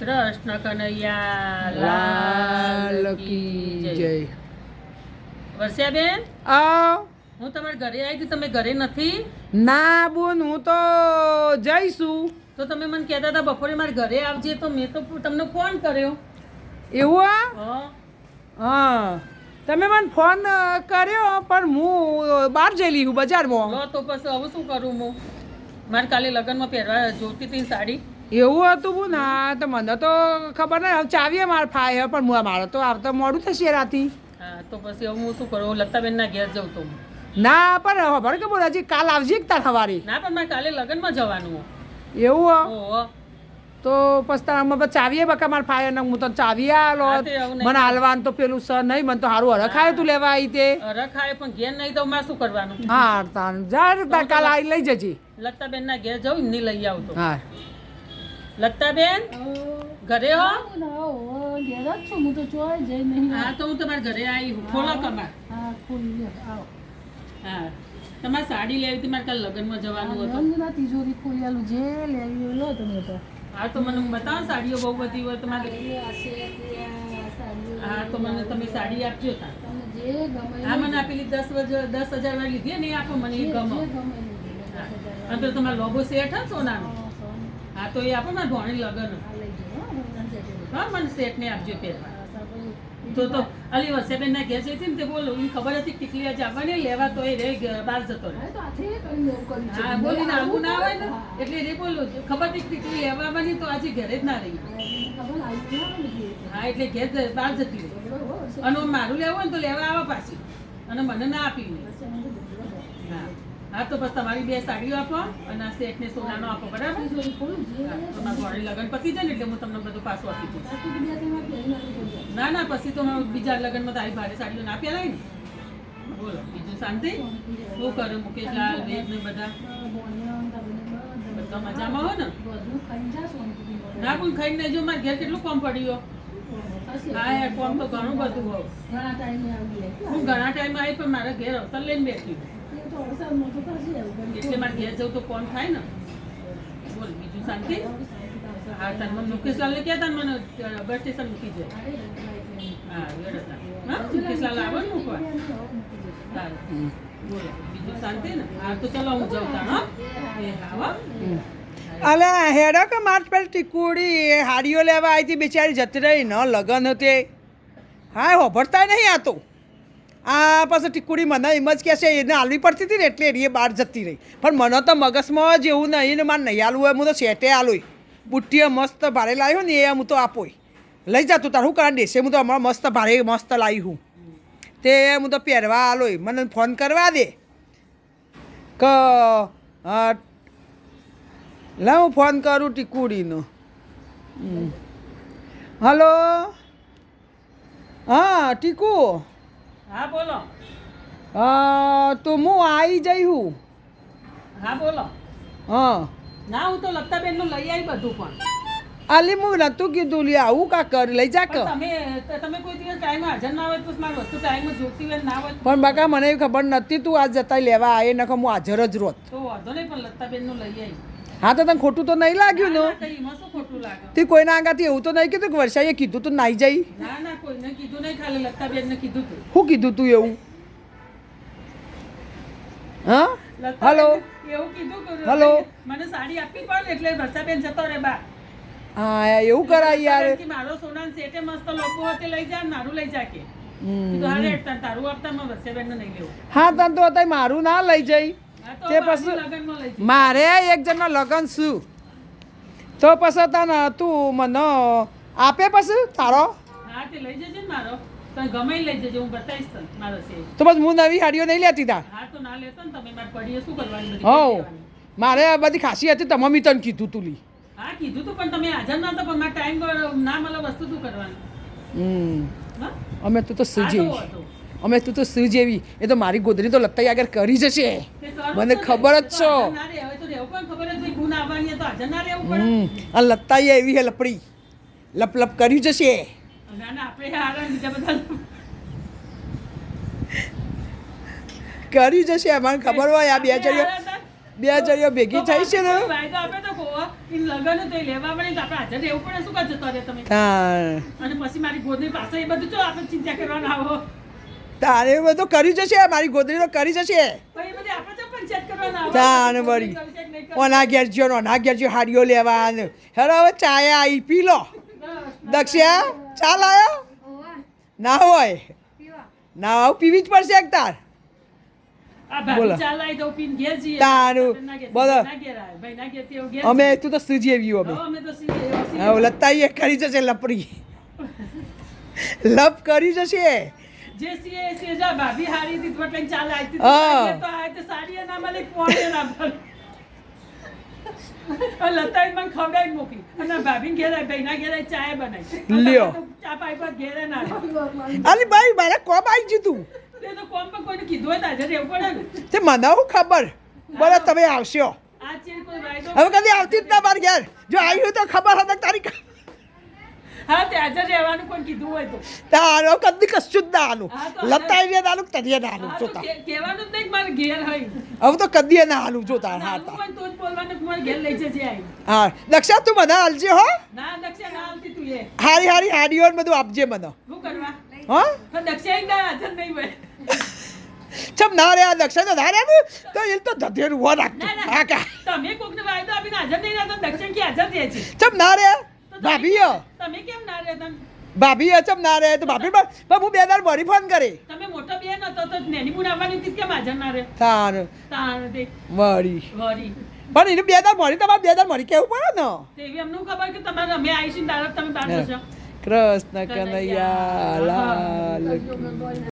કૃષ્ણ કનૈયા લાલ કી જય. વર્ષાબેન આ હું તમારા ઘરે આવી હતી તમે ઘરે નથી? ના બોન હું તો જઈશું. તો તમે મને કહેતા હતા બપોરે મારે ઘરે આવજે તો મેં તો તમને ફોન કર્યો. એવું આ? હા. હા. તમે મને ફોન કર્યો પણ હું બહાર જઈ હું બજારમાં. તો પછી હવે શું કરું હું? મારે કાલે લગ્નમાં પહેરવા જોતી હતી સાડી. એવું હતું હું ના તો મને તો ખબર નહીં. હવે ચાવીએ માર ફાય પણ હું મારે તો આવતા મોડું થશે રાતી હા તો પછી હવે હું શું કરું? લતાબેનના ઘેર જઉં તો ના પણ ખબર કે બોલ હજી કાલ આવજે એક તાર સવારે. ના પણ મારે કાલે લગ્નમાં જવાનું. એવું હો? તો પછી તાર અમે ચાવીએ બકા માર ફાય ને હું તો ચાવી આલો. મને હાલવાનું તો પેલું સર નહીં મને તો સારું હરખાય તું લેવા આવી તે. અરખાય પણ ઘેર નહીં તો મારે શું કરવાનું? હા તાર જા કાલ આવી લઈ જજે. લતાબેનના ઘેર જઉં ને લઈ આવતો હા. લતાબેન ઘરે હો? ઘેર જ છું હું તો ચોય જઈ નહીં હા તો હું તમારા ઘરે આવી હું. ખોલો કમાર. હા ખોલી આવો. હા. તમારે સાડી લેવી હતી મારે કાલ લગ્નમાં જવાનું હતું. ના તિજોરી ખોલી આલું. જે લેવી હોય લો તમે તો. હા તો મને બતાવો સાડીઓ બહુ બધી હોય તમારે આ છે તે આ સાડીઓ હા તો મને તમે સાડી આપજો તા. તમને જે ગમે હા મને આપેલી દસ દસ હજાર વાળી લીધી ને એ આપો મને એ ગમો. અને પેલો તમારો લોબો સેટ હા સોનાનો? હા, તો એ આપો ને ભોણી લગન. હો, મને સેટ ને આપજો પહેરવા તો તો અલી વસેબેન ના ઘેર જઈ ને તે બોલો એને ખબર હતી ટીકલી આજે આવવાની લેવા તો એ રે બહાર જતો હા, બોલી બોલીને આવું ના આવે ને એટલે રે બોલો ખબર હતી ટીકલી લેવા આવવાની તો આજે ઘરે જ ના રહી. હા, એટલે ઘેર બહાર જતી રહી. અને મારું લેવું હોય ને તો લેવા આવે પાછી. અને મને ના આપી લે બસ એમ જ બરોબર. હા તો બસ તમારી બે સાડીઓ આપો અને આ સેટ ને સોનાનો આપો બરાબર? તિજોરી ખોલું, જે તો મારું ઘોડી લગન પતી જાય ને એટલે હું તમને બધું પાછું આપી પડશે. ના ના પછી તો બીજા લગ્નમાં તારી ભારે સાડીઓ ના આપ્યા ને. બોલો બીજું શાંતિ? શું કરે મુકેશલાલ વેદ ને બધા? બધા મજામાં હો ને? ના પણ ખાઈને જો મારે ઘેર કેટલું કોમ પડ્યો હા? યાર તો ઘણું બધું હોય હું ઘણા ટાઈમ આવી પણ મારા ઘેર અવસર લઈને બેઠી. એટલે ઘેર જવું તો કોણ થાય ને? બોલ, બીજું શાંતિ? હા તને મને મુકેશલાલને ક્યાં મને બસ સ્ટેશન મૂકી જાય હા વેડ હા, મુકેશલાલ આવે ને મૂકવા? સારું. ને. અલે, હેડો કે માર પેલી ટીકુડી એ હાડીઓ લેવા આવી હતી બિચારી જતી રહી ન, લગન હતી. હા હોભરતા નહીં આ તો. આ પછી ટીકુડી મને એમ જ કહે છે, એને હાલવી પડતી હતી ને એટલે એ બહાર જતી રહી. પણ મને તો મગજમાં જ એવું નહીં ને મારે નહીં હાલવું હોય, હું તો સેટે હાલું બુટ્ટીએ મસ્ત ભારે લાવ્યો ને એ હું તો આપોય. લઈ જા તું તારું શું કરવા દેશે? હું તો હમણાં મસ્ત ભારે મસ્ત લાવી હું. તે હું તો પહેરવા હાલોય મને ફોન કરવા દે. ક લા હું ફોન કરું ટીકુડીનો. હલો? હા, ટીકુ? હા બોલો. તો હું આવી જઈ હું. હા બોલો. હા. ના હું તો લતાબેનનું લઈ આવી બધું પણ. આલી હું નતું કીધું લે આવું કા કર લઈ જા કે પણ તમે તમે કોઈ દિવસ ટાઈમ હાજર ના હોય તો મારી વસ્તુ ટાઈમ જોતી હોય ના હોય પણ બકા મને ખબર નથી તું આજ જતા લેવા આવે નખો હું હાજર જ રોત. તો વાંધો નહીં પણ લતાબેનનું લઈ આવી હા તો તને ખોટું તો નહીં લાગ્યું ને? તે કોઈના આગળથી એવું તો નહીં કીધું કે વર્ષાએ કીધું તું નાઈ જઈ? શું કીધું તું એવું? હા? હલો? હલો. મને સાડી આપી પણ એટલે વર્ષાબેન જતો રે બા. હા એવું કરાય યાર. મારો સોનાનો સેટે મસ્ત લોકો હોતે લઈ જા ને મારું લઈ જા કે. તાર આપતા મેં વર્ષાબેનને નહીં લેવું. હા તને તો અત્યારે મારું ના લઈ જઈ. તો પછી-. મારે એક જણનો લગ્ન શું? તો પછી તને તું મને આપે પછી તારો? તે બસ હું નવી સાડીઓ નહીં લેતી તા? હા મારી બધી હવ લેવાની. મારે આ બધી ખાસી હતી તમે મી તને કીધું તું લી. હા કીધું તું પણ તમે હાજર નહોતા પણ મારે ટાઈમ ના મળે વસ્તુ તું કરવાની? હમ. અમે તું તો. અમે તું તો સુ જેવી. એ તો મારી ગોદરી તો લત્તાઈ આગળ કરી જશે. મને ખબર જ છો. આ લત્તાઈ એવી હે લપડી. લપ લપ કરી જશે. કરી જશે. મને ખબર હોય આ બે જણ્યો બે જણીઓ ભેગી થઈ છે ને? હા. અને પછી મારી ગોદની પાસે એ બધું જો આપણે ચિંતા કરવાના આવો તારે બધું કરી જશે મારી ગોદડી તો કરી જશે. તાને વળી. ઓના ઘેર જ્યો ઓના ઘેર જ્યો હાડીઓ લેવા ને હેરો હવે ચાય આવી પી લો. દક્ષિયા ચા લાયો ના હોય ના આવું પીવી જ પડશે એક તાર બોલો. તારું. બોલો. અમે. તું તો સુજી એવી અમે. હવે લતાઈએ કરી જશે લપડી લપ કરી જશે લતાએ મને ખવડાવી મોકલી અને ભાભી ઘેર ભાઈના ઘેર ચાય બનાવી. લ્યો. ચા પાઈ ઘેરે ના. અલી ભાઈ મારે કોમ આવી ગયું તું. તે તો કોમ પર કોઈને કીધું હોય તો હાજર રહેવું પડે ને. તે મને હું ખબર? બોલો તમે આવશો. હવે કદી આવતી જ ના મારી ઘેર. જો આવી હોય તો ખબર હતા તારી હા તે હાજર રહેવાનું કોઈ કીધું હોય તો. તારો કદી કશું જ ના આલું. લતાઈ ને નાલું તરીએ ના આલું જોતા. કહેવાનું જ નહીં મારે ઘેર હોય. હવે તો કદી ના આલું જોતા હા તો. જ બોલવાનું મારે ઘેર લઈ જજે હા દક્ષા તું મને આલજે હો. ના દક્ષા ના આવતી તું એ. હારી હારી હાડીઓ બધું આપજે મને. કરવા? હા? દક્ષા ના હાજર નહીં હોય. ચમ ના રે આ દક્ષા તો ના રે તો એ તો ધધેર ઊભો રાખતું ના, ના. હા કા. તમે કોકને વાયદો આપીને હાજર નહીં રહેતો દક્ષિણ કે હાજર રહે છે? ચમ ના રે ભાભી તમે કેમ ના રહેતા ભાભી અચમ ના રે તો ભાભી પણ હું બે દાર ભરી ફોન કરી. તમે મોટો બેન હતો તો નેની બુન આવવાની હતી કેમ હાજર ના રહે તાર. તાર દે વળી. વરી પણ એને બે દાર મળી તમારે બે દાર મળી કેવું પડે ને? તેવી અમને ખબર કે તમારે અમે આવીશું તારા તમે બહાર જશો. કૃષ્ણ કનૈયા. લાલ.